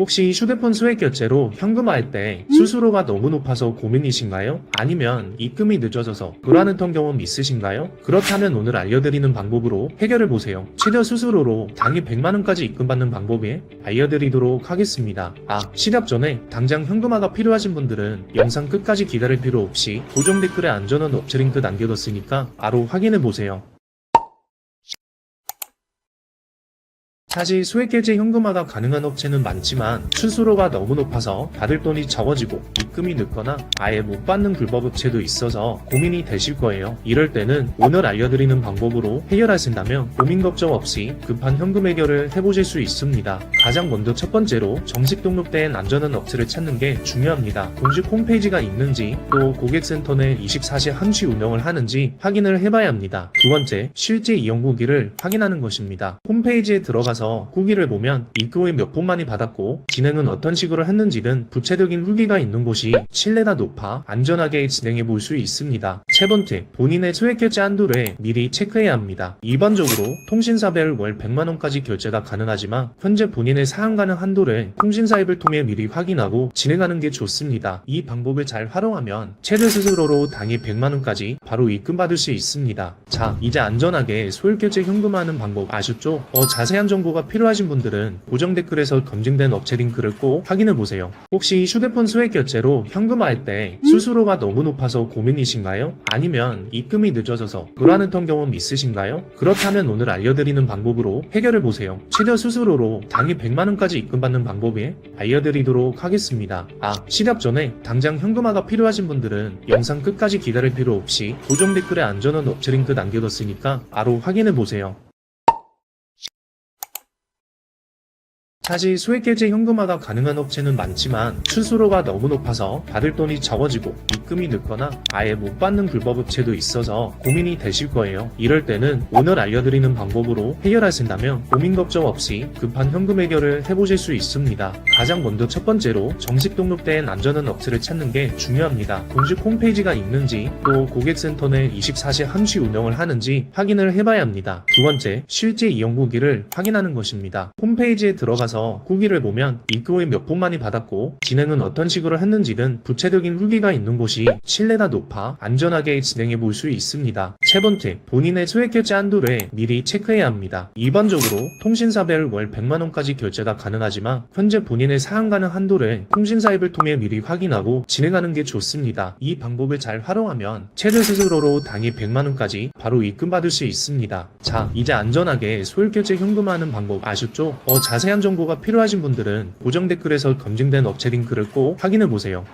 혹시 휴대폰 소액 결제로 현금화할 때 수수료가 너무 높아서 고민이신가요? 아니면 입금이 늦어져서 불안했던 경험 있으신가요? 그렇다면 오늘 알려드리는 방법으로 해결해 보세요. 최저 수수료로 당일 100만원까지 입금받는 방법에 알려드리도록 하겠습니다. 아, 시작 전에 당장 현금화가 필요하신 분들은 영상 끝까지 기다릴 필요 없이 고정 댓글에 안전한 업체 링크 남겨뒀으니까 바로 확인해 보세요. 사실 소액결제 현금화가 가능한 업체는 많지만 수수료가 너무 높아서 받을 돈이 적어지고 입금이 늦거나 아예 못 받는 불법 업체도 있어서 고민이 되실 거예요. 이럴 때는 오늘 알려드리는 방법으로 해결하신다면 고민 걱정 없이 급한 현금 해결을 해보실 수 있습니다. 가장 먼저 첫 번째로 정식 등록된 안전한 업체를 찾는 게 중요합니다. 공식 홈페이지가 있는지 또 고객센터 내 24시 항시 운영을 하는지 확인을 해봐야 합니다. 두 번째, 실제 이용 후기를 확인하는 것입니다. 홈페이지에 들어가서 후기를 보면 입금 후에 몇 분 만에 받았고 진행은 어떤 식으로 했는지는 구체적인 후기가 있는 곳이 신뢰가 높아 안전하게 진행해 볼 수 있습니다. 세 번째, 본인의 소액 결제 한도를 미리 체크해야 합니다. 일반적으로 통신사별 월 100만원까지 결제가 가능하지만 현재 본인의 사용 가능 한도를 통신사 앱을 통해 미리 확인하고 진행하는 게 좋습니다. 이 방법을 잘 활용하면 최대 수수료로 당일 100만원까지 바로 입금받을 수 있습니다. 자, 이제 안전하게 소액 결제 현금화하는 방법 아셨죠? 어, 자세한 정보 가 필요하신 분들은 고정 댓글에서 검증된 업체 링크를 꼭 확인해 보세요. 혹시 휴대폰 소액 결제로 현금화할 때 수수료가 너무 높아서 고민이신가요? 아니면 입금이 늦어져서 불안했던 경험 있으신가요? 그렇다면 오늘 알려드리는 방법으로 해결해 보세요. 최저 수수료로 당일 100만원까지 입금받는 방법에 알려드리도록 하겠습니다. 아, 시작 전에 당장 현금화가 필요하신 분들은 영상 끝까지 기다릴 필요 없이 고정 댓글에 안전한 업체 링크 남겨뒀으니까 바로 확인해 보세요. 사실 소액결제 현금화가 가능한 업체는 많지만 수수료가 너무 높아서 받을 돈이 적어지고 입금이 늦거나 아예 못 받는 불법 업체도 있어서 고민이 되실 거예요. 이럴 때는 오늘 알려드리는 방법으로 해결하신다면 고민 걱정 없이 급한 현금 해결을 해보실 수 있습니다. 가장 먼저 첫 번째로 정식 등록된 안전한 업체를 찾는 게 중요합니다. 공식 홈페이지가 있는지 또 고객센터 내 24시 항시 운영을 하는지 확인을 해봐야 합니다. 두 번째, 실제 이용 후기를 확인하는 것입니다. 홈페이지에 들어가서 후기를 보면 입금 후에 몇 분 만에 받았고 진행은 어떤 식으로 했는지는 구체적인 후기가 있는 곳이 신뢰가 높아 안전하게 진행해 볼 수 있습니다. 세 번째, 본인의 소액 결제 한도를 미리 체크해야 합니다. 일반적으로 통신사 별 월 100만원까지 결제가 가능하지만 현재 본인의 사용 가능 한도를 통신사 앱을 통해 미리 확인하고 진행하는 게 좋습니다. 이 방법을 잘 활용하면 최대 수수료로 당일 100만원까지 바로 입금받을 수 있습니다. 자, 이제 안전하게 소액 결제 현금화하는 방법 아셨죠? 어, 자세한 정보가 필요하신 분들은 고정 댓글에서 검증된 업체 링크를 꼭 확인해 보세요.